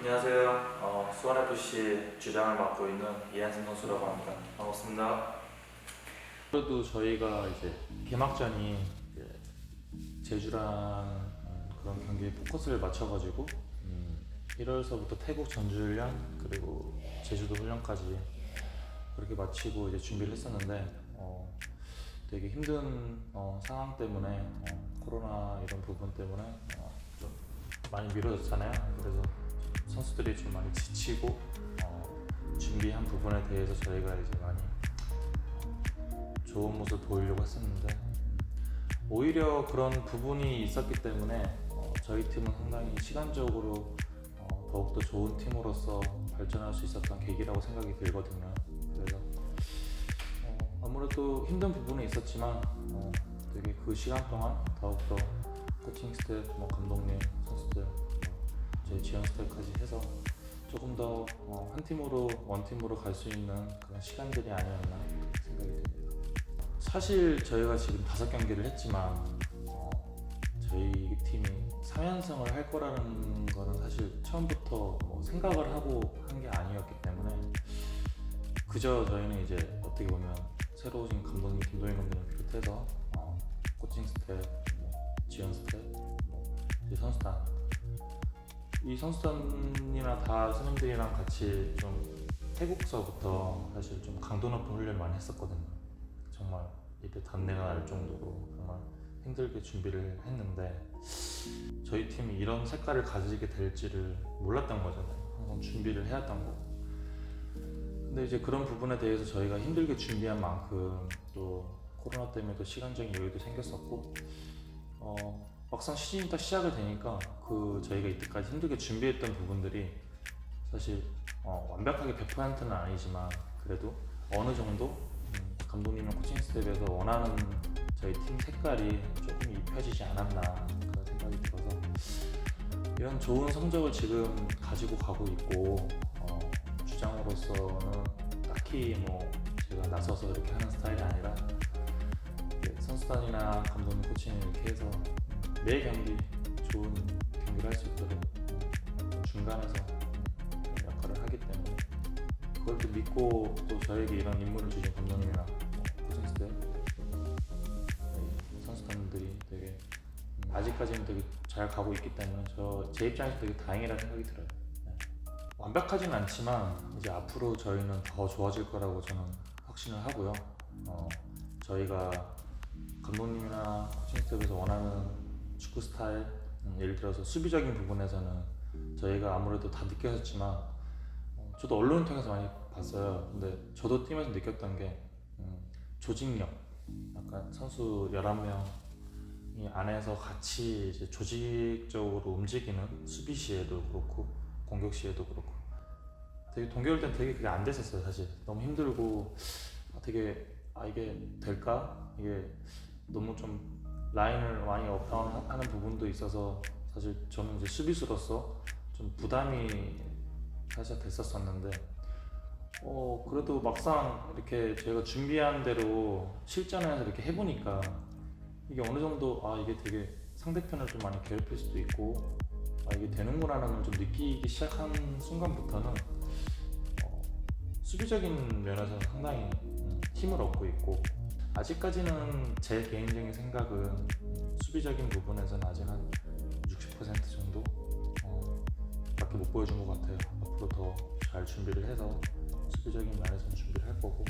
안녕하세요. 어, 수원FC 주장을 맡고 있는 이한승 선수라고 합니다. 반갑습니다. 그래도 저희가 이제 개막전이 제주랑 음, 그런 경기에 포커스를 맞춰가지고 음, 1월서부터 태국 전주훈련 그리고 제주도 훈련까지 그렇게 마치고 이제 준비를 했었는데 어, 되게 힘든 어, 상황 때문에 어, 코로나 이런 부분 때문에 어, 좀 많이 미뤄졌잖아요. 그래서 선수들이 좀 많이 지치고 어, 준비한 부분에 대해서 저희가 이제 많이 어, 좋은 모습 보이려고 했었는데 오히려 그런 부분이 있었기 때문에 어, 저희 팀은 상당히 시간적으로 어, 더욱더 좋은 팀으로서 발전할 수 있었던 계기라고 생각이 들거든요. 그래서 어, 아무래도 힘든 부분이 있었지만 어, 되게 그 시간 동안 더욱더 코칭 스텝, 뭐 감독님, 선수들, 뭐제 지원 스텝까지 해서 조금 더 한 팀으로 원 팀으로 갈 수 있는 그런 시간들이 아니었나 생각이 듭니다. 사실 저희가 지금 다섯 경기를 했지만 어, 저희 팀이 3연승을 할 거라는 거는 사실 처음부터 뭐 생각을 하고 한 게 아니었기 때문에 그저 저희는 이제 어떻게 보면 새로 오신 감독님 김도현 감독님 비롯해서 어, 코칭 스텝, 뭐 지원 스텝, 뭐 이제 선수단 이 선수단이나 다 선생님들이랑 같이 좀 태국서부터 사실 좀 강도 높은 훈련을 많이 했었거든요. 정말 입에 단내가 날 정도로 정말 힘들게 준비를 했는데 저희 팀이 이런 색깔을 가지게 될지를 몰랐던 거잖아요. 항상 준비를 해왔던 거고. 근데 이제 그런 부분에 대해서 저희가 힘들게 준비한 만큼 또 코로나 때문에 또 시간적인 여유도 생겼었고 어, 막상 시즌이 딱 시작이 되니까 그 저희가 이때까지 힘들게 준비했던 부분들이 사실 어, 완벽하게 100%는 아니지만 그래도 어느 정도 음, 감독님이랑 코칭 스텝에서 원하는 저희 팀 색깔이 조금 입혀지지 않았나 그런 생각이 들어서 이런 좋은 성적을 지금 가지고 가고 있고 어, 주장으로서는 딱히 뭐 제가 나서서 이렇게 하는 스타일이 아니라 선수단이나 감독님 코칭 이렇게 해서 매 경기 좋은 경기를 할 수 있도록 음, 중간에서 음, 역할을 하기 때문에 그걸 또 믿고 또 저에게 이런 임무를 주신 감독님이나 뭐 코칭 스텝 이 선수단들이 되게 음, 아직까지는 되게 잘 가고 있기 때문에 저 제 입장에서 되게 다행이라는 생각이 들어요. 네. 완벽하진 않지만 이제 앞으로 저희는 더 좋아질 거라고 저는 확신을 하고요. 어, 저희가 감독님이나 코칭 스텝에서 원하는 축구 스타일, 음, 예를 들어서 수비적인 부분에서는 저희가 아무래도 다 느꼈었지만 어, 저도 언론을 통해서 많이 봤어요. 근데 저도 팀에서 느꼈던 게 음, 조직력, 약간 선수 11명 이 안에서 같이 이제 조직적으로 움직이는 수비 시에도 그렇고 공격 시에도 그렇고. 되게 동계올 땐 되게 그게 안 됐었어요 사실. 너무 힘들고 아, 되게 아 이게 될까? 이게 너무 좀 라인을 많이 업다운 하- 하는 부분도 있어서 사실 저는 이제 수비수로서 좀 부담이 사실 됐었었는데 어 그래도 막상 이렇게 저희가 준비한 대로 실전에서 이렇게 해보니까 이게 어느 정도 아 이게 되게 상대편을 좀 많이 괴롭힐 수도 있고 아 이게 되는구나라는 걸 좀 느끼기 시작한 순간부터는 어, 수비적인 면에서는 상당히 음, 힘을 얻고 있고 아직까지는 제 개인적인 생각은 수비적인 부분에서는 아직 한 60% 정도 어, 밖에 못 보여준 것 같아요. 앞으로 더 잘 준비를 해서 수비적인 면에서는 준비를 할 거고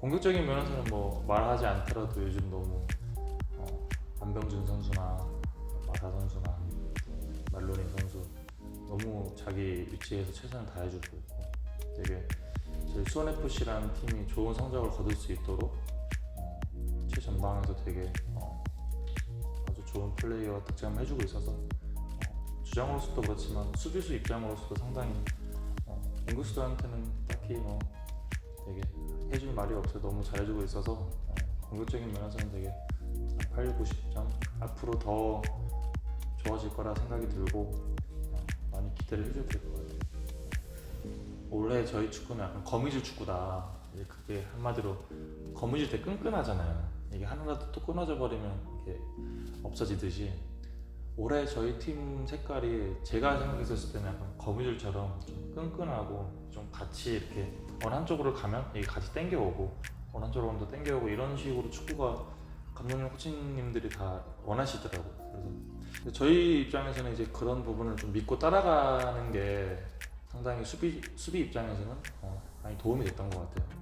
공격적인 면에서는 뭐 말하지 않더라도 요즘 너무 어, 안병준 선수나 마사 선수나 말로니 선수 너무 자기 위치에서 최선을 다해주고 있고 되게 저희 수원 FC라는 팀이 좋은 성적을 거둘 수 있도록 전방에서 되게 어, 아주 좋은 플레이와 득점을 해주고 있어서 어, 주장으로서도 그렇지만 수비수 입장으로서도 상당히 어, 공격수들한테는 딱히 뭐 되게 해줄 말이 없어요. 너무 잘해주고 있어서 어, 공격적인 면에서는 되게 8, 90점 앞으로 더 좋아질 거라 생각이 들고 어, 많이 기대를 해줘도 될것 같아요. 올해 저희 축구는 약간 거미줄 축구다. 그게 한마디로 거미줄 때 끈끈하잖아요. 이게 하나라도 또 끊어져 버리면 이게 없어지듯이 올해 저희 팀 색깔이 제가 생각했을 때는 약간 거미줄처럼 좀 끈끈하고 좀 같이 이렇게 어느 한쪽으로 가면 이게 같이 땡겨오고 어느 한쪽으로 가면 더 땡겨오고 이런 식으로 축구가 감독님 코치님들이 다 원하시더라고요. 그래서 저희 입장에서는 이제 그런 부분을 좀 믿고 따라가는 게 상당히 수비 수비 입장에서는 어, 많이 도움이 됐던 것 같아요.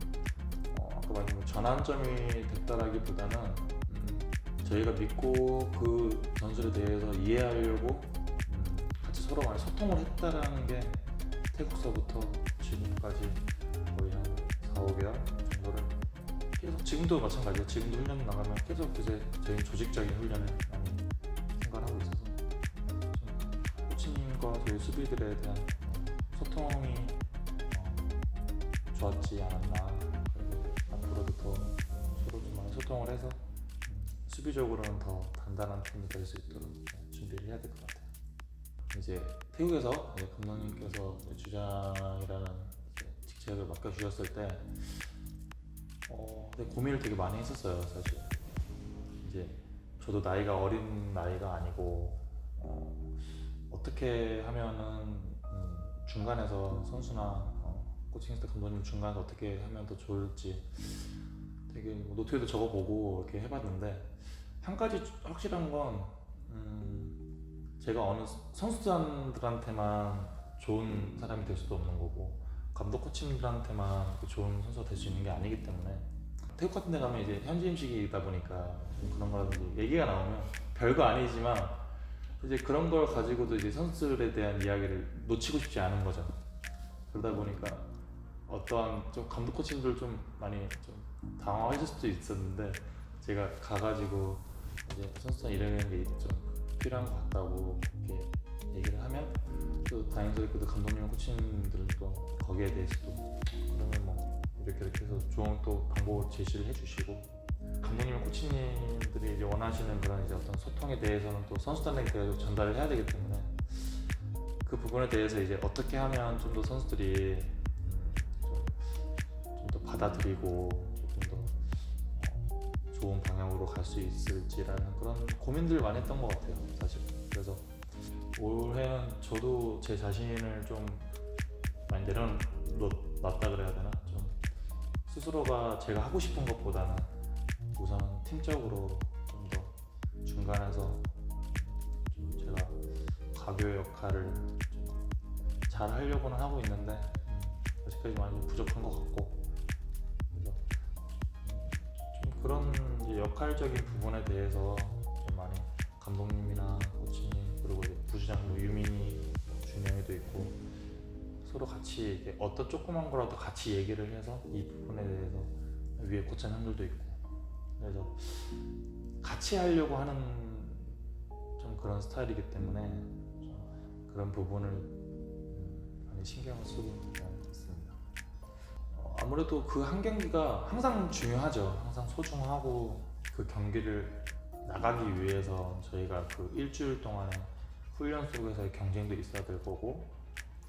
어, 아까 말한 뭐 전환점이 됐다라기보다는 음, 저희가 믿고 그 전술에 대해서 이해하려고 음, 같이 서로 많이 소통을 했다라는 게 태국서부터 지금까지 거의 한 4, 5개월 정도를 계속 지금도 마찬가지예요. 지금도 훈련 나가면 계속 이제 저희 조직적인 훈련을 많이 생각하고 있어서 좀 코치님과 저희 수비들에 대한 어, 소통이 어, 좋았지 않았나. 소통을 해서 음, 수비적으로는 더 단단한 팀이 될 수 있도록 네, 준비를 해야 될 것 같아요. 이제 태국에서 감독님께서 주장이라는 직책을 맡겨주셨을 때 어, 고민을 되게 많이 했었어요, 사실. 이제 저도 나이가 어린 나이가 아니고 어, 어떻게 하면은 음, 중간에서 선수나 어, 코칭 스타 감독님 중간에서 어떻게 하면 더 좋을지 되게 뭐 노트에도 적어보고 이렇게 해봤는데 한 가지 확실한 건 음, 제가 어느 선수단들한테만 좋은 사람이 될 수도 없는 거고 감독 코치님들한테만 그 좋은 선수가 될 수 있는 게 아니기 때문에 태국 같은 데 가면 이제 현지 음식이다 보니까 좀 그런 거라든지 얘기가 나오면 별거 아니지만 이제 그런 걸 가지고도 이제 선수들에 대한 이야기를 놓치고 싶지 않은 거죠. 그러다 보니까 어떠한 좀 감독 코치님들 좀 많이 좀 당황하실 수도 있었는데 제가 가가지고 이제 선수단 이런 게좀 필요한 것 같다고 이렇게 얘기를 하면 또 다행스럽게 도 감독님 코치님들도 거기에 대해서도 그러면 뭐 이렇게 이렇게 해서 좋은 또 방법 제시를 해주시고 감독님 코치님들이 이제 원하시는 그런 이제 어떤 소통에 대해서는 또 선수단에게 대해서 전달을 해야 되기 때문에 그 부분에 대해서 이제 어떻게 하면 좀 더 선수들이 좀 더 받아들이고 좋은 방향으로 갈 수 있을지라는 그런 고민들 많이 했던 것 같아요 사실. 그래서 올해는 저도 제 자신을 좀 많이 내려놨다 그래야 되나? 좀 스스로가 제가 하고 싶은 것보다는 우선 팀적으로 좀 더 중간에서 좀 제가 가교 역할을 좀 잘 하려고는 하고 있는데 음, 아직까지 많이 좀 부족한 것 같고 그런 이제 역할적인 부분에 대해서 좀 많이 감독님이나 코치님 그리고 이제 부주장도 유민이 준영이도 있고 서로 같이 이렇게 어떤 조그만 거라도 같이 얘기를 해서 이 부분에 대해서 위에 코치 형들도 있고 그래서 같이 하려고 하는 좀 그런 스타일이기 때문에 좀 그런 부분을 음, 많이 신경을 쓰고. 어, 아무래도 그 한 경기가 항상 중요하죠. 항상 소중하고 그 경기를 나가기 위해서 저희가 그 일주일 동안의 훈련 속에서의 경쟁도 있어야 될 거고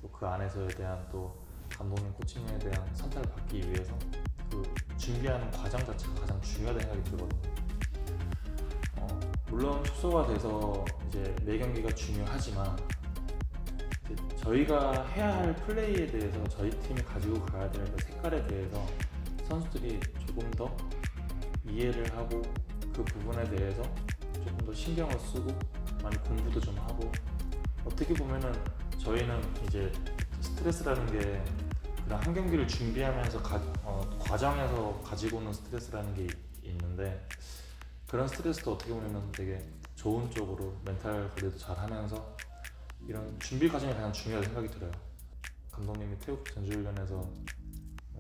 또 그 안에서에 대한 또 감독님 코치님에 대한 선택을 받기 위해서 그 준비하는 과정 자체가 가장 중요하다는 생각이 들거든요. 어, 물론 축소가 돼서 이제 매 경기가 중요하지만 저희가 해야 할 플레이에 대해서 저희 팀이 가지고 가야 될그 색깔에 대해서 선수들이 조금 더 이해를 하고 그 부분에 대해서 조금 더 신경을 쓰고 많이 공부도 좀 하고 어떻게 보면은 저희는 이제 스트레스라는 게 그냥 한 경기를 준비하면서 가, 어, 과정에서 가지고 오는 스트레스라는 게 있는데 그런 스트레스도 어떻게 보면 되게 좋은 쪽으로 멘탈 관리도 잘 하면서 이런 준비 과정이 가장 중요하다고 생각이 들어요. 감독님이 태국 전주훈련에서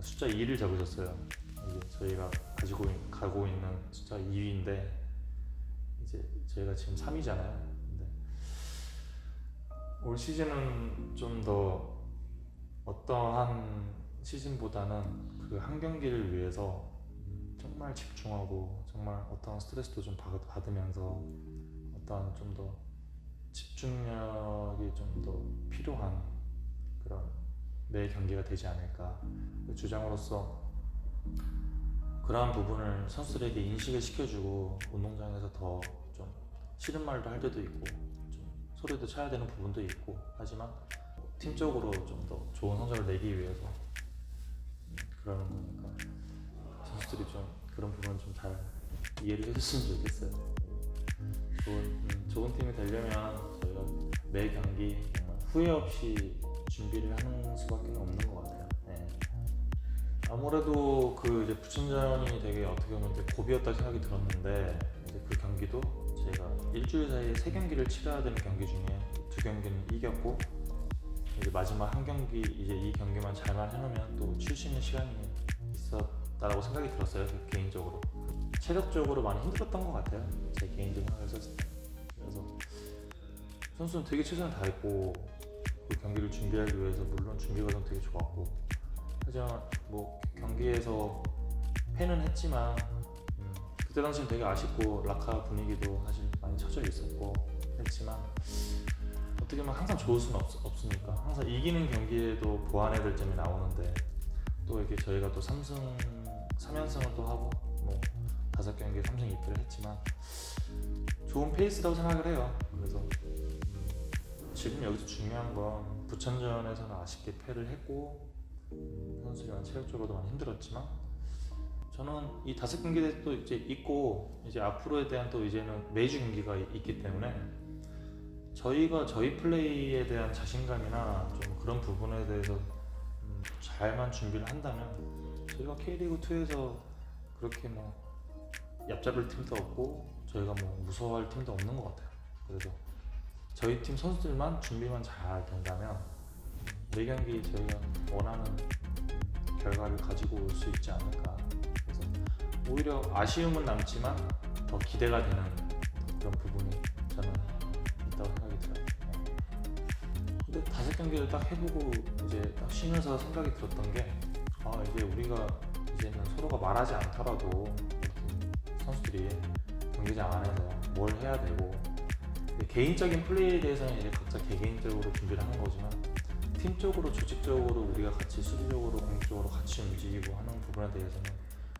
숫자 2를 잡으셨어요. 이제 저희가 가지고 있- 가고 있는 숫자 2위인데 이제 저희가 지금 3위잖아요. 근데 올 시즌은 좀 더 어떠한 시즌보다는 그 한 경기를 위해서 음, 정말 집중하고 정말 어떠한 스트레스도 좀 받- 받으면서 어떠한 좀더 집중력이 좀 더 필요한 그런 매 경기가 되지 않을까 그 주장으로서 그러한 부분을 선수들에게 인식을 시켜주고 운동장에서 더 좀 싫은 말도 할 때도 있고 좀 소리도 쳐야 되는 부분도 있고 하지만 팀적으로 좀 더 좋은 성적을 내기 위해서 음, 그러는 거니까 선수들이 좀 그런 부분 좀 잘 이해를 해줬으면 좋겠어요. 좋은 음, 좋은 팀이 되려면 저희가 매 경기 후회 없이 준비를 하는 수밖에 없는 것 같아요. 네. 아무래도 그 이제 부천전이 되게 어떻게 보면 되게 고비였다 생각이 들었는데 이제 그 경기도 저희가 일주일 사이에 세 경기를 치러야 되는 경기 중에 두 경기는 이겼고 이제 마지막 한 경기 이제 이 경기만 잘만 해놓으면 또 쉴 수 있는 시간이 있었다라고 생각이 들었어요 그 개인적으로 체력적으로 많이 힘들었던 것 같아요 제 개인적인 생각을 했을 때 그래서 선수는 되게 최선을 다했고 그 경기를 준비하기 위해서 물론 준비 과정 되게 좋았고 하지만 뭐 경기에서 패는 했지만 음, 그때 당시는 되게 아쉽고 라카 분위기도 사실 많이 처져 있었고 했지만 어떻게 보면 항상 좋을 수는 없, 없으니까 항상 이기는 경기에도 보완해야 될 점이 나오는데 또 이렇게 저희가 또 3승 3연승을 또 하고 뭐 다섯 경기에 3승 2패를 했지만 좋은 페이스라고 생각을 해요. 그래서 음, 지금 여기서 중요한 건 부천전에서는 아쉽게 패를 했고 음, 선수들이 체력적으로도 많이 힘들었지만 저는 이 다섯 경기에 또 이제 있고 이제 앞으로에 대한 또 이제는 매주 경기가 이- 있기 때문에 저희가 저희 플레이에 대한 자신감이나 좀 그런 부분에 대해서 음, 잘만 준비를 한다면 저희가 K리그 2에서 그렇게 뭐 얍잡을 팀도 없고 저희가 뭐 무서워할 팀도 없는 것 같아요. 그래서 저희 팀 선수들만 준비만 잘 된다면 매 경기 저희가 원하는 음, 결과를 가지고 올 수 있지 않을까. 그래서 오히려 아쉬움은 남지만 더 기대가 되는 그런 부분이 저는 있다고 생각이 들어요. 네. 근데 다섯 경기를 딱 해보고 이제 딱 쉬면서 생각이 들었던 게 아 이제 우리가 이제는 서로가 말하지 않더라도 선수들이 경기장 안에서 뭘 해야 되고 개인적인 플레이에 대해서는 이제 각자 개개인적으로 준비를 하는 거지만 팀적으로 조직적으로 우리가 같이 수비적으로 공격적으로 같이 움직이고 하는 부분에 대해서는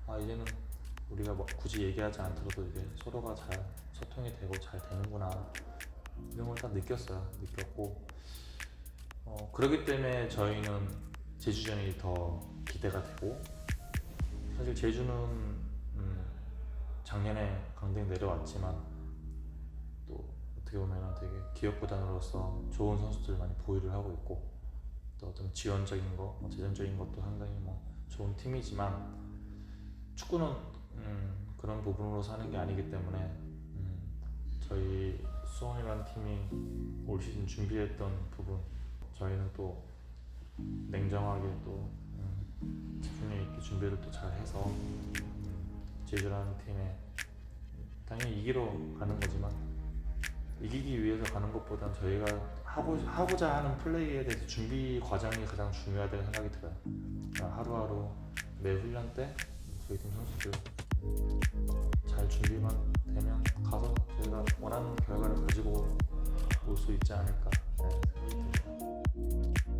아 이제는 우리가 뭐 굳이 얘기하지 않더라도 이제 서로가 잘 소통이 되고 잘 되는구나. 이런 걸딱 느꼈어요. 느꼈고. 어, 그렇기 때문에 저희는 제주전이 더 기대가 되고 사실 제주는 음, 작년에 강등 내려왔지만 또 어떻게 보면 되게 기업 구단으로서 좋은 선수들 많이 보유를 하고 있고 또 어떤 지원적인 거, 뭐 재정적인 것도 상당히 뭐 좋은 팀이지만 축구는 음, 그런 부분으로 사는 게 아니기 때문에 음, 저희 수원이라는 팀이 올 시즌 준비했던 부분 저희는 또 냉정하게 또 음, 집중력 있게 준비를 또 잘 해서 음, 제주라는 팀에 당연히 이기러 가는 거지만 이기기 위해서 가는 것보단 저희가 하고, 하고자 하는 플레이에 대해서 준비 과정이 가장 중요하다는 생각이 들어요. 그러니까 하루하루 매 훈련 때 저희 팀 선수들 잘 준비만 되면 가서 저희가 원하는 결과를 가지고 올 수 있지 않을까 네, 생각이 듭니다.